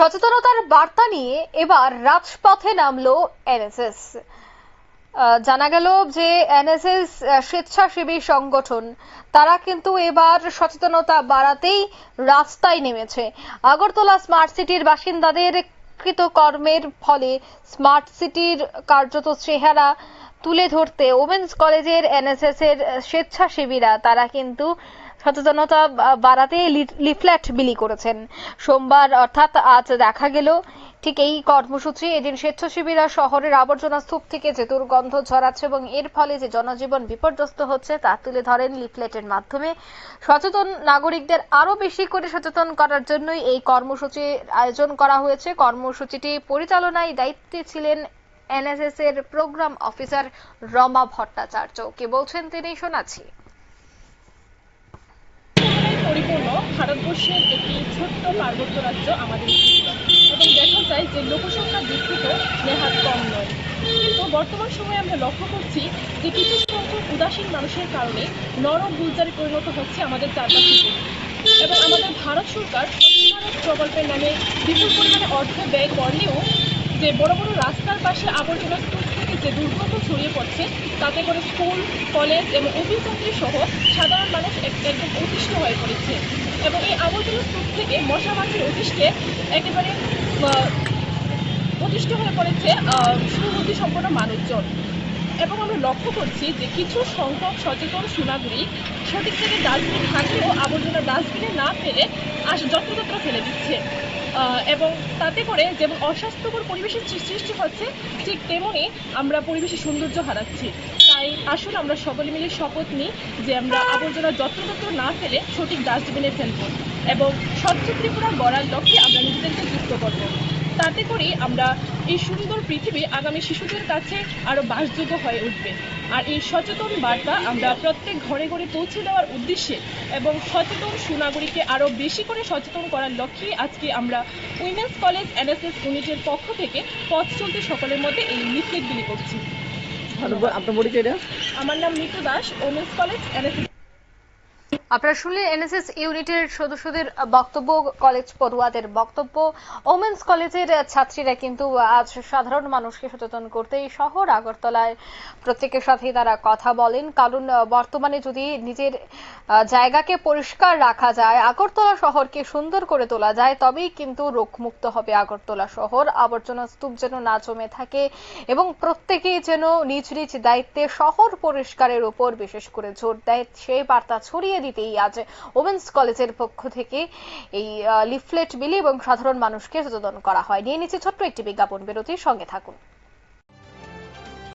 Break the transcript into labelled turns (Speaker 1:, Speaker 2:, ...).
Speaker 1: সচেতনতার বার্তা নিয়ে এবার রাজপথে নামলো এনএসএস। জানা গেল যে এনএসএস স্বেচ্ছাসেবী সংগঠন, তারা কিন্তু এবার সচেতনতা বাড়াতেই রাস্তায় নেমেছে। আগরতলা স্মার্ট সিটির বাসিন্দাদের কৃতকর্মের ফলে স্মার্ট সিটির কার্যত চেহারা তুলে ধরতে ওমেন্স কলেজের এনএসএস এর স্বেচ্ছাসেবীরা, তারা কিন্তু সচেতনতা বাড়াতে লিফলেট বিলি করেছেন। সোমবার অর্থাৎ আজ দেখা গেল, ঠিক এই কর্মসূচি, এদিন স্বেচ্ছাসেবীরা শহরের আবর্জনা স্তূপ থেকে যে দুর্গন্ধ ছড়াচ্ছে এবং এর ফলে যে জনজীবন বিপর্যস্ত হচ্ছে, তা তুলে ধরেন লিফলেটের মাধ্যমে। সচেতন নাগরিকদের আরও বেশি করে সচেতন করার জন্যই এই কর্মসূচির আয়োজন করা হয়েছে। কর্মসূচিটি পরিচালনায় দায়িত্বে ছিলেন এনএসএস এর প্রোগ্রাম অফিসার রমা ভট্টাচার্য। কে বলছেন তিনি, শোনাচ্ছি।
Speaker 2: পরিপূর্ণ ভারতবর্ষের একটি ছোট্ট পার্বত্য রাজ্য আমাদের এবং দেখা যায় যে লোকসংখ্যা দিক থেকেও নেহাত কম নয়। কিন্তু বর্তমান সময়ে আমরা লক্ষ্য করছি যে কিছু সংখ্যক উদাসীন মানুষের কারণে নরম গুলজারে পরিণত হচ্ছে আমাদের চারপাশে এবং আমাদের ভারত সরকার ভারত প্রকল্পের নামে বিপুল পরিমাণে অর্থ ব্যয় করলেও যে বড় বড় রাস্তার পাশে আবর্জনা যে দুর্গন্ধ ছড়িয়ে পড়ছে, তাতে করে স্কুল, কলেজ এবং চাকরি সহ সাধারণ মানুষ এক- একদম অতিষ্ঠ হয়ে পড়েছে। এবং এই আবর্জনা স্তূপ থেকে মশা মাছির অতিষ্ঠে একেবারে অতিষ্ঠ হয়ে পড়েছে সুবুদ্ধি সম্পন্ন মানুষজন। এবং আমরা লক্ষ্য করছি যে কিছু সংখ্যক সচেতন সুনাগরিক সঠিক জায়গায় ডাস্টবিন থাকলেও আবর্জনা ডাস্টবিনে না ফেলে আস যত্রতত্র ফেলে দিচ্ছে। এবং তাতে করে যেমন অস্বাস্থ্যকর পরিবেশের সৃষ্টি হচ্ছে, ঠিক তেমনি আমরা পরিবেশের সৌন্দর্য হারাচ্ছি। তাই আসুন আমরা সকলে মিলে শপথ নিই যে আমরা আবর্জনা যত্রতত্র না ফেলে সঠিক ডাস্টবিনে ফেলব এবং স্বচ্ছ ত্রিপুরা গড়ার লক্ষ্যে আমরা নিজেদেরকে যুক্ত করব। তাতে করে আমরা এই সুন্দর পৃথিবী আগামী শিশুদের কাছে আরও বাসযোগ্য হয়ে উঠবে আর এই সচেতন বার্তা আমরা প্রত্যেক ঘরে ঘরে পৌঁছে দেওয়ার উদ্দেশ্যে এবং সচেতন সুনাগরিককে আরও বেশি করে সচেতন করার লক্ষ্যে আজকে আমরা উইমেন্স কলেজ এনএসএস ইউনিটের পক্ষ থেকে পথ চলতে সকলের মধ্যে এই লিফলেট বিলি করছি।
Speaker 3: আপনার পরিচয়টা
Speaker 2: আমার নাম Mitu Das women's college NSS
Speaker 1: আপনারা শুনলেন এনএসএস ইউনিটের সদস্যদের বক্তব্য, কলেজ পড়ুয়াদের বক্তব্য। ওমেন্স কলেজের ছাত্রীরা কিন্তু আজ সাধারণ মানুষকে সচেতন করতে এই শহর আগরতলায় প্রত্যেকের সাথে তারা কথা বলেন। কারণ বর্তমানে যদি নিজের জায়গাকে পরিষ্কার রাখা যায়, আগরতলা শহরকে সুন্দর করে তোলা যায়, তবেই কিন্তু রোগমুক্ত হবে আগরতলা শহর। আবর্জনা স্তূপ যেন না জমে থাকে এবং প্রত্যেকেই যেন নিজ নিজ দায়িত্বে শহর পরিষ্কারের উপর বিশেষ করে জোর দেয়, সেই বার্তা ছড়িয়ে দিতেই আজ ওমেন্স কলেজের পক্ষ থেকে এই লিফলেট বিলি এবং সাধারণ মানুষকে সচেতন করা হয়। নিয়ে নিচ্ছে ছোট্ট একটি বিজ্ঞাপন। বিরতির সঙ্গে থাকুন।